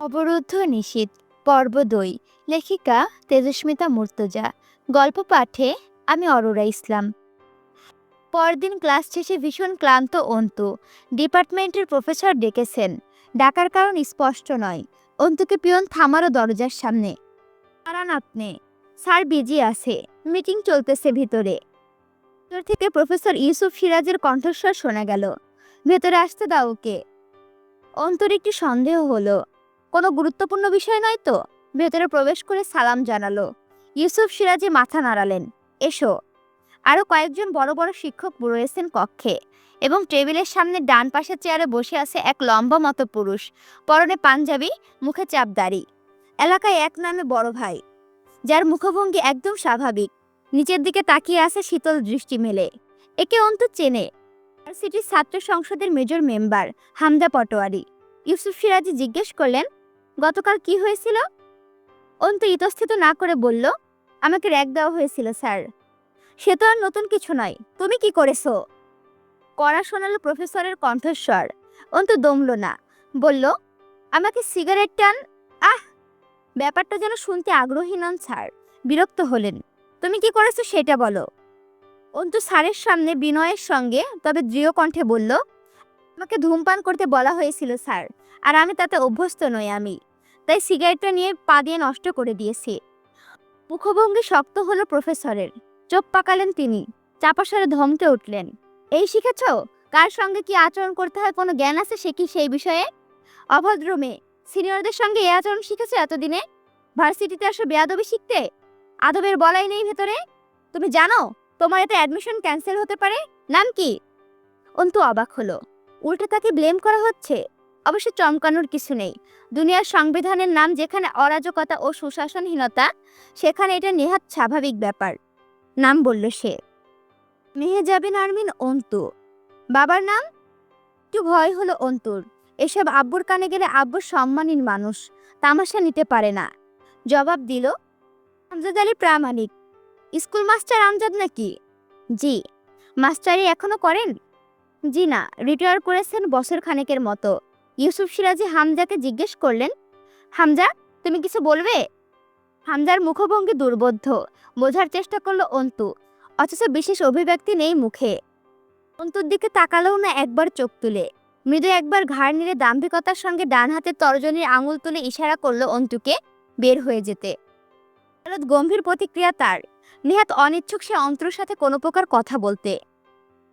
অবরুদ্ধ নিশীত পর্ব দুই। লেখিকা তেজস্মিতা মুর্তজা। গল্প পাঠে আমি অরোরা ইসলাম। পরদিন ক্লাস শেষে ভীষণ ক্লান্ত অন্তু। ডিপার্টমেন্টের প্রফেসর ডেকেছেন। ডাকার কারণ স্পষ্ট নয়। অন্তুকে পিয়ন থামারও দরজার সামনে। দাঁড়ান আপনি। স্যার বিজি আছে। মিটিং চলতেছে ভিতরে। ভিতর থেকে প্রফেসর ইউসুফ সিরাজের কণ্ঠস্বর শোনা গেল। ভেতরে আসতে দাও ওকে। অন্তর একটি সন্দেহ হলো। কোনো গুরুত্বপূর্ণ বিষয় নয় তো? ভেতরে প্রবেশ করে সালাম জানালো। ইউসুফ সিরাজি মাথা নাড়ালেন, এসো। আরও কয়েকজন বড় বড় শিক্ষক রয়েছেন কক্ষে এবং টেবিলের সামনে ডান পাশের চেয়ারে বসে আছে এক লম্বা মতো পুরুষ। পরনে পাঞ্জাবি, মুখে চাপদারি এলাকায় এক নামে বড় ভাই, যার মুখভঙ্গি একদম স্বাভাবিক। নিচের দিকে তাকিয়ে আছে শীতল দৃষ্টি মেলে। একে অন্ত চেনে। ইউনিভার্সিটির ছাত্র সংসদের মেজর মেম্বার হামদা পটোয়ারি। ইউসুফ সিরাজি জিজ্ঞেস করলেন গতকাল কি হয়েছিল? অন্ত ইতস্থিত না করে বলল, আমাকে র্যাক দেওয়া হয়েছিল, স্যার। সে তো আর নতুন কিছু নয়। তুমি কি করেছ? কড়া শোনালো প্রফেসরের কণ্ঠস্বর। অন্ত দমল না। বলল, আমাকে সিগারেট টান। আহ! ব্যাপারটা যেন শুনতে আগ্রহী নন, স্যার। বিরক্ত হলেন। তুমি কি করেছ সেটা বলো। অন্তু স্যারের সামনে বিনয়ের সঙ্গে, তবে দৃঢ় কণ্ঠে বলল, আমাকে ধূমপান করতে বলা হয়েছিল, স্যার। আর আমি তাতে অভ্যস্ত নই আমি। তাই সিগারেটটা নিয়ে পা দিয়ে নষ্ট করে দিয়েছি। মুখভঙ্গি শক্ত হলো প্রফেসরের। চোখ পাকালেন তিনি। চাপাসরে ধমকে উঠলেন, এই শিখেছ? কার সঙ্গে কি আচরণ করতে হয়? কোনো জ্ঞান আছে সে কি সেই বিষয়ে? অভদ্র মেয়ে, সিনিয়রদের সঙ্গে এই আচরণ শিখেছে এতদিনে? ভার্সিটিতে আসো বেয়াদবি শিখতে? আদবের বলাই নেই ভেতরে? তুমি জানো, তোমার এতে অ্যাডমিশন ক্যান্সেল হতে পারে? নাম কি? অন্তু অবাক হলো। উল্টে তাকে ব্লেম করা হচ্ছে। অবশ্য চমকানোর কিছু নেই। দুনিয়ার সংবিধানের নাম যেখানে অরাজকতা ও সুশাসনহীনতা, সেখানে এটা নেহাত স্বাভাবিক ব্যাপার, নাম বলল সে। মেহেজাবিন আরমিন অন্তু। বাবার নাম? একটু ভয় হলো অন্তুর। এসব আব্বুর কানে গেলে আব্বুর সম্মানীন মানুষ, তামাশা নিতে পারে না। জবাব দিল, আমজাদ আলী প্রামাণিক। স্কুল মাস্টার আমজাদ নাকি? জি। মাস্টারি এখনও করেন? জি না, রিটায়ার করেছেন বছর খানেকের মতো। ইউসুফ সিরাজি হামজাকে জিজ্ঞেস করলেন, হামজা, তুমি কিছু বলবে? হামজার মুখভঙ্গি দুর্বোধ্য, বোঝার চেষ্টা করল অন্তু, অথচ বিশেষ অভিব্যক্তি নেই মুখে। অন্তুর দিকে তাকালেও না একবার চোখ তুলে, মৃদু একবার ঘাড় নেড়ে দাম্ভিকতার সঙ্গে ডান হাতে তর্জনীর আঙুল তুলে ইশারা করল অন্তুকে বের হয়ে যেতে। হঠাৎ গম্ভীর প্রতিক্রিয়া তার, নেহাত অনিচ্ছুক সে অন্তর সাথে কোনো প্রকার কথা বলতে।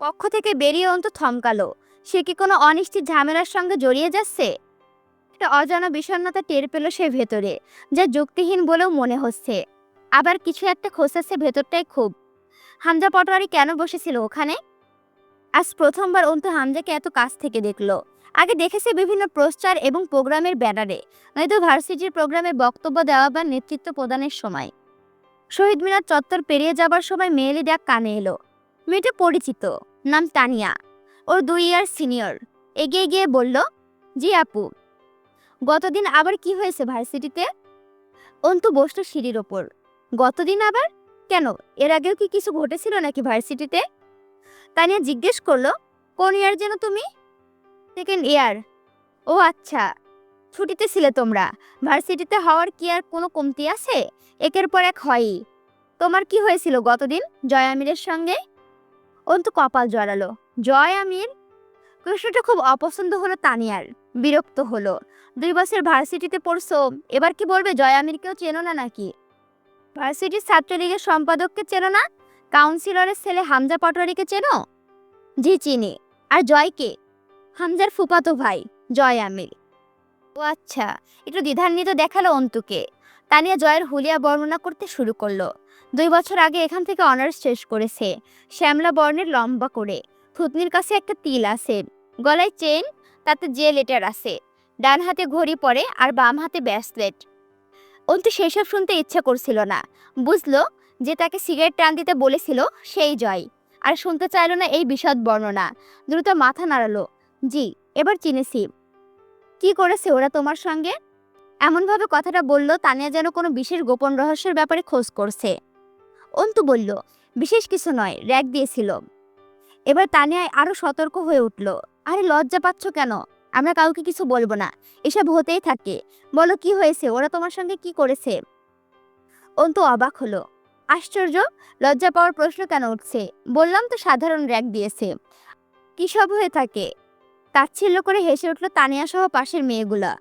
কক্ষ থেকে বেরিয়ে অন্ত থমকালো সে কি কোনো অনিশ্চিত ঝামেলার সঙ্গে জড়িয়ে যাচ্ছে? একটা অজানা বিষণ্ণতা টের পেল সে ভেতরে, যা যুক্তিহীন বলেও মনে হচ্ছে। আবার কিছু একটা খোঁচাচ্ছে ভেতরটাই খুব। হামজা পটোয়ারি কেন বসেছিল ওখানে? আজ প্রথমবার অন্তু হামজাকে এত কাছ থেকে দেখল। আগে দেখেছে বিভিন্ন প্রচার এবং প্রোগ্রামের ব্যানারে, নয়তো ভার্সিটির প্রোগ্রামে বক্তব্য দেওয়া বা নেতৃত্ব প্রদানের সময়। শহীদ মিনার চত্বর পেরিয়ে যাবার সময় মেয়েলি ডাক কানে এলো। মেয়েটা পরিচিত, নাম তানিয়া। ওর দুই ইয়ার সিনিয়র। এগিয়ে গিয়ে বলল, জি আপু। গতদিন আবার কি হয়েছে ভার্সিটিতে? অন্তু বসল সিঁড়ির ওপর। গতদিন আবার? কেন? এর আগেও কি কিছু ঘটেছিল নাকি ভার্সিটিতে? তানিয়া জিজ্ঞেস করল, কোন ইয়ার যেন তুমি? Second year. ও আচ্ছা। ছুটিতে ছিলে তোমরা। ভার্সিটিতে হওয়ার কি আর কোনো কমতি আছে? একের পর এক হয়ই। তোমার কি হয়েছিল গতদিন, জয় আমিরের সঙ্গে? অন্তু কপাল জড়ালো। জয় আমির? প্রশ্নটা খুব অপছন্দ হলো তানিয়ার। বিরক্ত হলো। দুই বছর ভার্সিটিতে পড়ছো, এবার কি বলবে? জয় আমিরকেও চেনো না নাকি? ভার্সিটির ছাত্রলীগের সম্পাদককে চেনো না? কাউন্সিলরের ছেলে হামজা পটোয়ারিকে চেনো? জি, চিনি। আর জয়কে হামজার ফুপাতো ভাই, জয় আমির। ও আচ্ছা একটু দ্বিধান্বিত দেখাল অন্তুকে। তানিয়া জয়ের হুলিয়া বর্ণনা করতে শুরু করল। দুই বছর আগে এখান থেকে অনার্স শেষ করেছে। শ্যামলা বর্ণের লম্বা করে থুতনির কাছে একটা তিল আছে। গলায় চেন, তাতে যে লেটার আছে। ডান হাতে ঘড়ি পরে আর বাম হাতে ব্যাসলেট। অন্তু সেসব শুনতে ইচ্ছা করছিল না। বুঝলো যে তাকে সিগারেট টান দিতে বলেছিল সেই জয়। আর শুনতে চাইলো না এই বিশদ বর্ণনা। দ্রুত মাথা নাড়ালো। জি, এবার চিনেছি। কি করেছে ওরা তোমার সঙ্গে? এমনভাবে কথাটা বলল তানিয়া যেন কোনো বিশেষ গোপন রহস্যের ব্যাপারে খোঁজ করছে। অন্তু বলল, বিশেষ কিছু নয় র্যাক দিয়েছিল। এবার তানিয়া আরও সতর্ক হয়ে উঠল, আরে লজ্জা পাচ্ছ কেন? আমরা কাউকে কিছু বলব না, এসব হতেই থাকে। বলো কি হয়েছে, ওরা তোমার সঙ্গে কি করেছে? অন্তু অবাক হলো, আশ্চর্য, লজ্জা পাওয়ার প্রশ্ন কেন উঠছে? বললাম তো সাধারণ র্যাক দিয়েছে। কি সব হয়ে থাকে? তাচ্ছিল্য করে হেসে উঠল তানিয়া সহ পাশের মেয়েগুলা।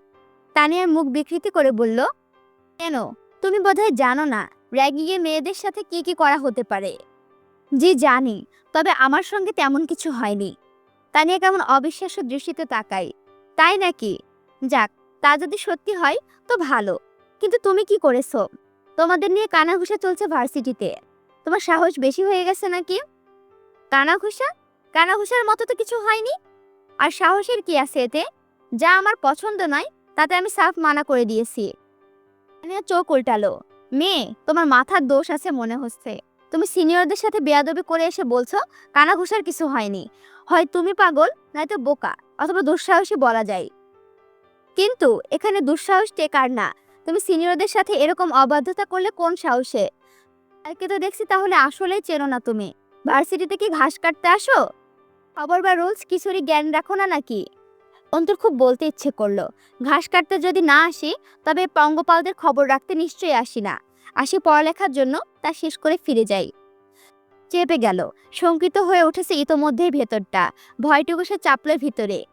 তানিয়ার মুখ বিকৃতি করে বলল, কেন? তুমি বোধহয় জানো না র্যাগিংয়ে মেয়েদের সাথে কি কি করা হতে পারে? জি, জানি। তবে আমার সঙ্গে তেমন কিছু হয়নি। তা নিয়ে কেমন অবিশ্বাস্য দৃষ্টিতে তাকাই তাই নাকি? যাক, তা যদি সত্যি হয়, তো ভালো। কিন্তু তুমি কি করেছ? তোমাদের নিয়ে কানাঘুষা চলছে ভার্সিটিতে। তোমার সাহস বেশি হয়ে গেছে নাকি? কানাঘুষা? কানাঘুষার মতো তো কিছু হয়নি? আর সাহসের কি আছে এতে? যা আমার পছন্দ নয়, তাতে আমি সাফ মানা করে দিয়েছি। চোখ উল্টালো। মেয়ে, তোমার মাথার দোষ আছে মনে হচ্ছে। তুমি সিনিয়রদের সাথে বেয়াদবি করে এসে বলছো, কানাঘুষার কিছু হয়নি। হয় তুমি পাগল, নয়তো বোকা, অথবা দুঃসাহসী বলা যায়। কিন্তু এখানে দুঃসাহস টেকার না। তুমি সিনিয়রদের সাথে এরকম অবাধ্যতা করলে কোন সাহসে? একে তো দেখছি তাহলে আসলেই চেনো না তুমি। ভার্সিটিতে কি ঘাস কাটতে আসো? খবর বা রুলস কিছুরই জ্ঞান রাখো না নাকি? অন্তর খুব বলতে ইচ্ছে করল। ঘাস কাটতে যদি না আসি, তবে পঙ্গপালদের খবর রাখতে নিশ্চয়ই আসি না। আসি পড়ালেখার জন্য, তা শেষ করে ফিরে যাই। চেপে গেল। শঙ্কিত হয়ে উঠেছে ইতোমধ্যেই ভেতরটা। ভয়টুকু সে চাপলে ভিতরে।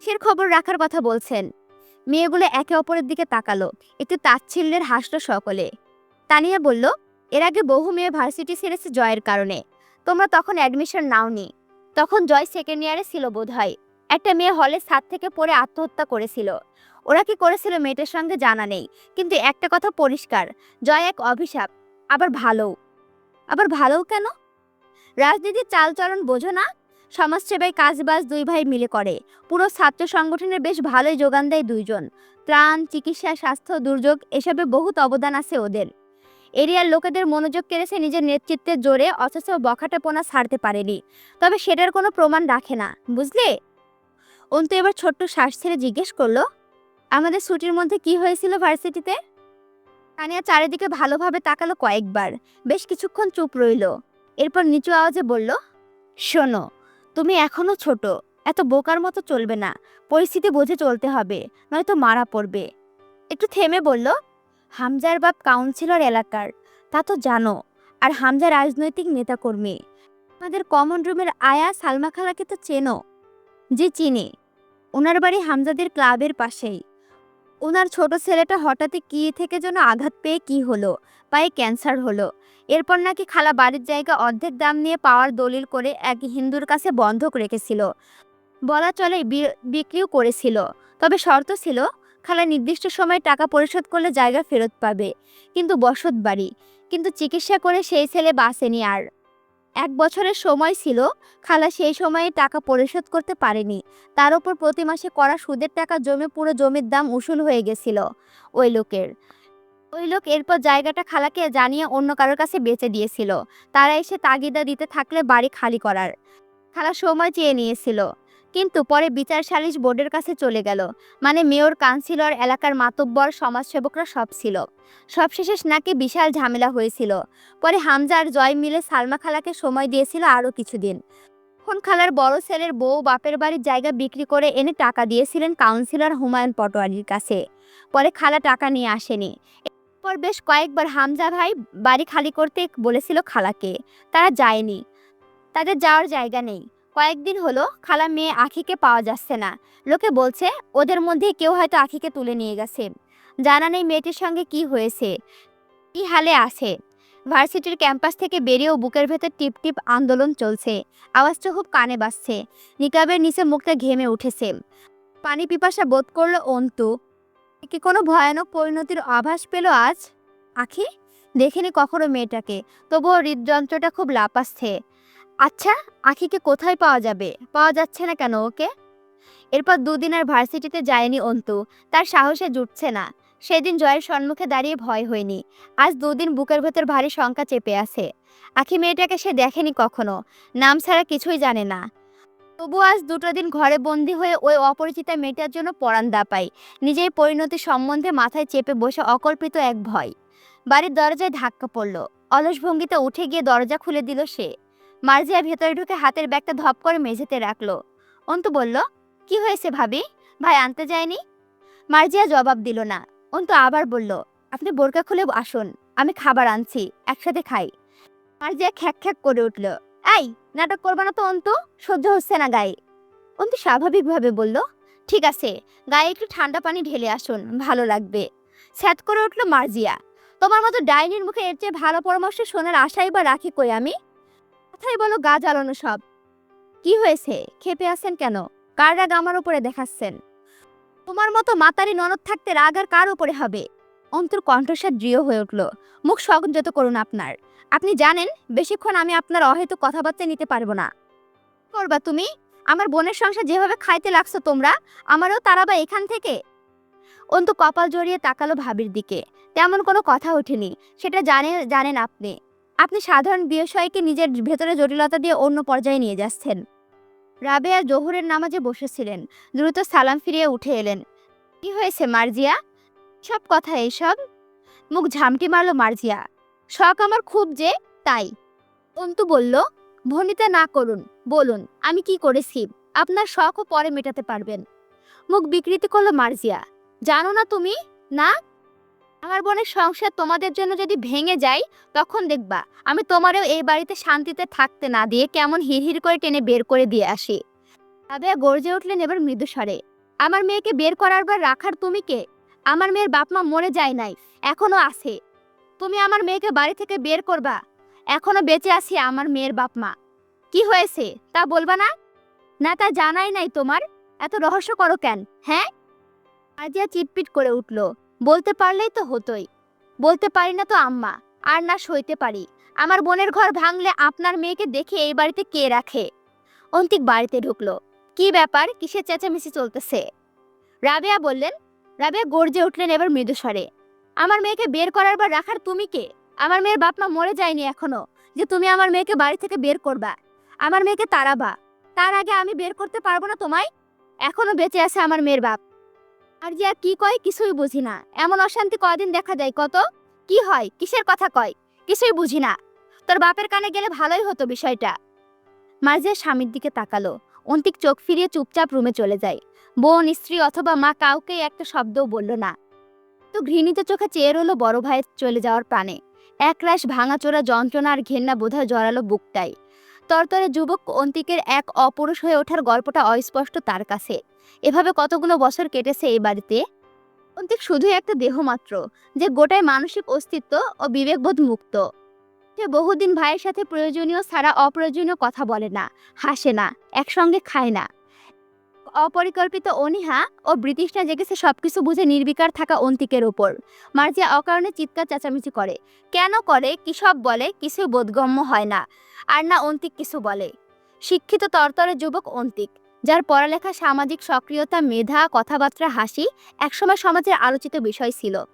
সের খবর রাখার কথা বলছেন? মেয়েগুলো একে অপরের দিকে তাকালো। একটু তাচ্ছিল্যের হাসলো সকলে। তানিয়া বলল, এর আগে বহু মেয়ে ভার্সিটি ছেড়েছে জয়ের কারণে। তোমরা তখন অ্যাডমিশন নাওনি। তখন জয় সেকেন্ড ইয়ারে ছিল বোধহয়। একটা মেয়ে হলে ছাদ থেকে পড়ে আত্মহত্যা করেছিল। ওরা কি করেছিল মেয়েটার সঙ্গে জানা নেই, কিন্তু একটা কথা পরিষ্কার, জয় এক অভিশাপ, আবার ভালো। আবার ভালোও কেন? রাজনীতির চালচলন বোঝো না, সমাজসেবায় কাজবাজ দুই ভাই মিলে করে, পুরো ছাত্র সংগঠনের বেশ ভালোই যোগান দেয় দুইজন, ত্রাণ, চিকিৎসা, স্বাস্থ্য, দুর্যোগ, এসবে বহুত অবদান আছে ওদের। এরিয়ার লোকেদের মনোযোগ কেড়েছে নিজের নেতৃত্বের জোরে, অথচ বখাটেপনা ছাড়তে পারেনি, তবে সেটার কোনো প্রমাণ রাখে না, বুঝলে? অন্তু এবার ছোট্ট শ্বাস ছেড়ে জিজ্ঞেস করল, আমাদের ছুটির মধ্যে কি হয়েছিল ভার্সিটিতে? তানিয়া চারিদিকে ভালোভাবে তাকালো কয়েকবার। বেশ কিছুক্ষণ চুপ রইল। এরপর নিচু আওয়াজে বলল, শোনো, তুমি এখনও ছোট, এত বোকার মতো চলবে না। পরিস্থিতি বুঝে চলতে হবে, নয়তো মারা পড়বে। একটু থেমে বলল, হামজার বাপ কাউন্সিলর এলাকার, তা তো জানো, আর হামজা রাজনৈতিক নেতাকর্মী। আমাদের কমন রুমের আয়া সালমা খালাকে তো চেনো জি চিনি। ওনার বাড়ি হামজাদের ক্লাবের পাশেই। ওনার ছোট ছেলেটা হঠাৎই কি থেকে যেন আঘাত পেয়ে কি হলো, পায়ে ক্যান্সার হলো। এরপর নাকি খালা বাড়ির জায়গা অর্ধেক দাম নিয়ে পাওয়ার দলিল করে এক হিন্দুর কাছে বন্ধক রেখেছিল। বলা চলে বিক্রিও করেছিল। তবে শর্ত ছিল, খালা নির্দিষ্ট সময়ে টাকা পরিশোধ করলে জায়গা ফেরত পাবে। কিন্তু বসত বাড়ি। কিন্তু চিকিৎসা করে সেই ছেলে বাসেনি আর। এক বছরের সময় ছিল, খালা সেই সময়ে টাকা পরিশোধ করতে পারেনি। তার উপর প্রতি মাসে করা সুদের টাকা জমে, পুরো জমির দাম উসুল হয়ে গেছিল। ওই লোকের, ওই লোক এরপর জায়গাটা খালাকে জানিয়ে অন্য কারোর কাছে বেচে দিয়েছিল। তারা এসে তাগিদা দিতে থাকলে বাড়ি খালি করার। খালা সময় চেয়ে নিয়েছিল। কিন্তু পরে বিচার সালিশ বোর্ডের কাছে চলে গেল। মানে মেয়র, কাউন্সিলর, এলাকার মাতব্বর, সমাজসেবকরা সব ছিল। সবশেষে নাকি বিশাল ঝামেলা হয়েছিল। পরে হামজা আর জয় মিলে সালমা খালাকে সময় দিয়েছিল আরও কিছুদিন। এখন খালার বড় ছেলের বউ, বাপের বাড়ির জায়গা বিক্রি করে এনে টাকা দিয়েছিলেন কাউন্সিলর হুমায়ুন পটোয়ারির কাছে। পরে খালা টাকা নিয়ে আসেনি। এরপর বেশ কয়েকবার হামজা ভাই বাড়ি খালি করতে বলেছিল খালাকে। তারা যায়নি। তাদের যাওয়ার জায়গা নেই। কয়েকদিন হলো খালা মেয়ে আখিকে পাওয়া যাচ্ছে না। লোকে বলছে, ওদের মধ্যে কেউ হয়তো আখিকে তুলে নিয়ে গেছে। জানা নেই মেয়েটির সঙ্গে কি হয়েছে, কি হালে আছে। ভার্সিটির ক্যাম্পাস থেকে বেরিয়েও বুকের ভেতর টিপ টিপ আন্দোলন চলছে। আওয়াজটা খুব কানে বাজছে। নিকাবের নিচে মুখটা ঘেমে উঠেছে। পানি পিপাসা বোধ করল অন্তু। কি কোনো ভয়ানক পরিণতির আভাস পেল আজ? আখি? দেখিনি কখনো মেয়েটাকে। তবুও হৃদযন্ত্রটা খুব লাপাচ্ছে। আচ্ছা আখিকে কোথায় পাওয়া যাবে? পাওয়া যাচ্ছে না কেন ওকে? এরপর দুদিন আর ভার্সিটিতে যায়নি অন্তু। তার সাহসে জুটছে না। সেদিন জয়ের সম্মুখে দাঁড়িয়ে ভয় হয়নি। আজ দুদিন বুকের ভেতর ভারী শঙ্কা চেপে আছে। আখি মেয়েটাকে সে দেখেনি কখনো। নাম ছাড়া কিছুই জানে না। তবু আজ দুটো দিন ঘরে বন্দি হয়ে ওই অপরিচিতা মেয়েটার জন্য পরাণ দাপাই নিজের পরিণতি সম্বন্ধে মাথায় চেপে বসে অকল্পিত এক ভয়। বাড়ির দরজায় ধাক্কা পড়ল। অলস ভঙ্গিতে উঠে গিয়ে দরজা খুলে দিল সে। মার্জিয়া ভেতরে ঢুকে হাতের ব্যাগটা ধপ করে মেঝেতে রাখল। অন্তু বলল, কি হয়েছে ভাবি? ভাই আনতে যায়নি? মার্জিয়া জবাব দিল না। অন্তু আবার বলল, আপনি বোরকা খুলে আসুন, আমি খাবার আনছি, একসাথে খাই। মার্জিয়া খ্যাক খ্যাক করে উঠল, এই, নাটক করবা না তো অন্তু? সহ্য হচ্ছে না গায়ে। অন্তু স্বাভাবিকভাবে বলল, ঠিক আছে, গায়ে একটু ঠান্ডা পানি ঢেলে আসুন, ভালো লাগবে। স্যাত করে উঠল মার্জিয়া, তোমার মতো ডাইনির মুখে এর চেয়ে ভালো পরামর্শ শোনার আশাই বা রাখি কই আমি? কথাই বলো, গা জ্বালানো সব। কি হয়েছে? খেপে আছেন কেন? কার রাগ আমার উপরে দেখাচ্ছেন? তোমার মতো মাতারি ননদ থাকতে রাগ আর কার উপরে হবে? অন্তর কণ্ঠস্বর দৃঢ় হয়ে উঠল। মুখ সংযত করুন আপনার। আপনি জানেন, বেশিক্ষণ আমি আপনার অহেতু কথাবার্তা নিতে পারব না। করবা তুমি? আমার বোনের সংসার যেভাবে খাইতে লাগছো তোমরা, আমারও তারাবা এখান থেকে? অন্তু কপাল জড়িয়ে তাকালো ভাবির দিকে। তেমন কোনো কথা ওঠেনি। সেটা জানে, জানেন আপনি। আপনি সাধারণ বিষয়কে নিজের ভেতরে জটিলতা দিয়ে অন্য পর্যায়ে নিয়ে যাচ্ছেন। রাবেয়া জোহরের নামাজে বসেছিলেন। দ্রুত সালাম ফিরিয়ে উঠে এলেন। কি হয়েছে মার্জিয়া? সব কথা এসব মুখ ঝামটি মারল মার্জিয়া। শখ আমার খুব যে, তাই। অন্তু বলল, ভনিতা না করুন, বলুন, আমি কি করেছি? আপনার শখও পরে মেটাতে পারবেন। মুখ বিকৃতি করল মার্জিয়া। জানো না তুমি, না? আমার বোনের সংসার তোমাদের জন্য যদি ভেঙে যায়, তখন দেখবা আমি তোমারও এই বাড়িতে শান্তিতে থাকতে না দিয়ে কেমন হিড়হির করে টেনে বের করে দিয়ে আসি। রাবেয়া গর্জে উঠলেন এবার মৃদু স্বরে, আমার মেয়েকে বের করার পর রাখার তুমি কে? আমার মেয়ের বাপমা মরে যায় নাই, এখনও আছে। তুমি আমার মেয়েকে বাড়ি থেকে বের করবা, এখনও বেঁচে আছি আমার মেয়ের বাপমা। কি হয়েছে, তা বলবা না? না, তা জানাই নাই তোমার। এত রহস্য করো কেন হ্যাঁ? আজিয়া চিটপিট করে উঠল বলতে পারলেই তো হতোই। বলতে পারি না তো আম্মা, আর না সইতে পারি। আমার বোনের ঘর ভাঙলে আপনার মেয়েকে দেখে এই বাড়িতে কে রাখে? অন্তিক বাড়িতে ঢুকলো। কি ব্যাপার? কিসের চেঁচামেচি চলতেছে? রাবেয়া বললেন, রাবেয়া গর্জে উঠলেন এবার মৃদু স্বরে। আমার মেয়েকে বের করার পর রাখার তুমি কে? আমার মেয়ের বাপ মা মরে যায়নি এখনও। যে তুমি আমার মেয়েকে বাড়ি থেকে বের করবা। আমার মেয়েকে তাড়াবা। তার আগে আমি বের করতে পারব না তোমায়? এখনও বেঁচে আছে আমার মেয়ের বাপ। আর যে কি কয় কিছুই বুঝি না। এমন অশান্তি কদিন দেখা যায় কত? কি হয়? কিসের কথা কয়? কিছুই বুঝি না। তোর বাপের কানে গেলে ভালোই হতো বিষয়টা। মার্জিয়া স্বামীর দিকে তাকালো। অন্তিক চোখ ফিরিয়ে চুপচাপ রুমে চলে যায়। বোন, স্ত্রী অথবা মা কাউকে একটা শব্দও বলল না। তো ঘৃণিত চোখে চেয়ে রইল বড় ভাইয়ের চলে যাওয়ার প্রাণে। একরাশ ভাঙাচোরা যন্ত্রণা আর ঘেন্না বোধহয় জড়ালো বুকটাই তরতরে যুবক অন্তিকের এক অপরুষ হয়ে ওঠার গল্পটা অস্পষ্ট তার কাছে। এভাবে কতগুলো বছর কেটেছে এই বাড়িতে? অন্তিক শুধুই একটা দেহ মাত্র, যে গোটায় মানসিক অস্তিত্ব ও বিবেকবোধ মুক্ত। সে বহুদিন ভাইয়ের সাথে প্রয়োজনীয় ছাড়া অপ্রয়োজনীয় কথা বলে না, হাসে না, একসঙ্গে খায় না। অপরিকল্পিত অনীহা ও ব্রিটিশরা জেগেছে সবকিছু বুঝে নির্বিকার থাকা অন্তিকের ওপর। মার্জিয়া অকারণে চিৎকার চেঁচামেচি করে, কেন করে? কি সব বলে? কিছুই বোধগম্য হয় না। আর না অন্তিক কিছু বলে। শিক্ষিত তরতরে যুবক অন্তিক যার পড়ালেখা, সামাজিক সক্রিয়তা, মেধা, কথাবার্তা, হাসি একসময় সমাজের আলোচিত বিষয় ছিল।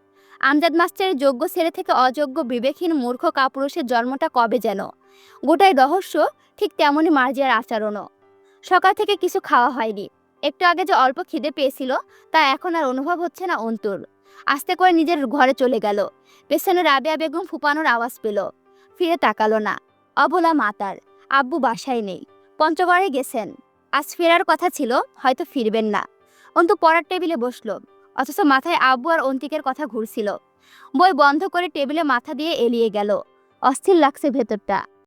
আমজাদ মাস্টারের যোগ্য ছেলে থেকে অযোগ্য বিবেকহীন মূর্খ কাপুরুষের জন্মটা কবে যেন? গোটাই রহস্য ঠিক তেমনই মার্জিয়ার আচরণও। সকাল থেকে কিছু খাওয়া হয়নি। একটু আগে যে অল্প খিদে পেয়েছিল, তা এখন আর অনুভব হচ্ছে না অন্তুর। আস্তে করে নিজের ঘরে চলে গেল। পেছনে রাবেয়া বেগম ফুপানোর আওয়াজ পেল। ফিরে তাকালো না। অবলা মাতার। আব্বু বাসায় নেই। পঞ্চগড়ে গেছেন। আজ ফেরার কথা ছিল, হয়তো ফিরবেন না। অন্তু পড়ার টেবিলে বসল, অথচ মাথায় আব্বু আর অন্তিকের কথা ঘুরছিল। বই বন্ধ করে টেবিলে মাথা দিয়ে এলিয়ে গেল। অস্থির লাগছে ভেতরটা।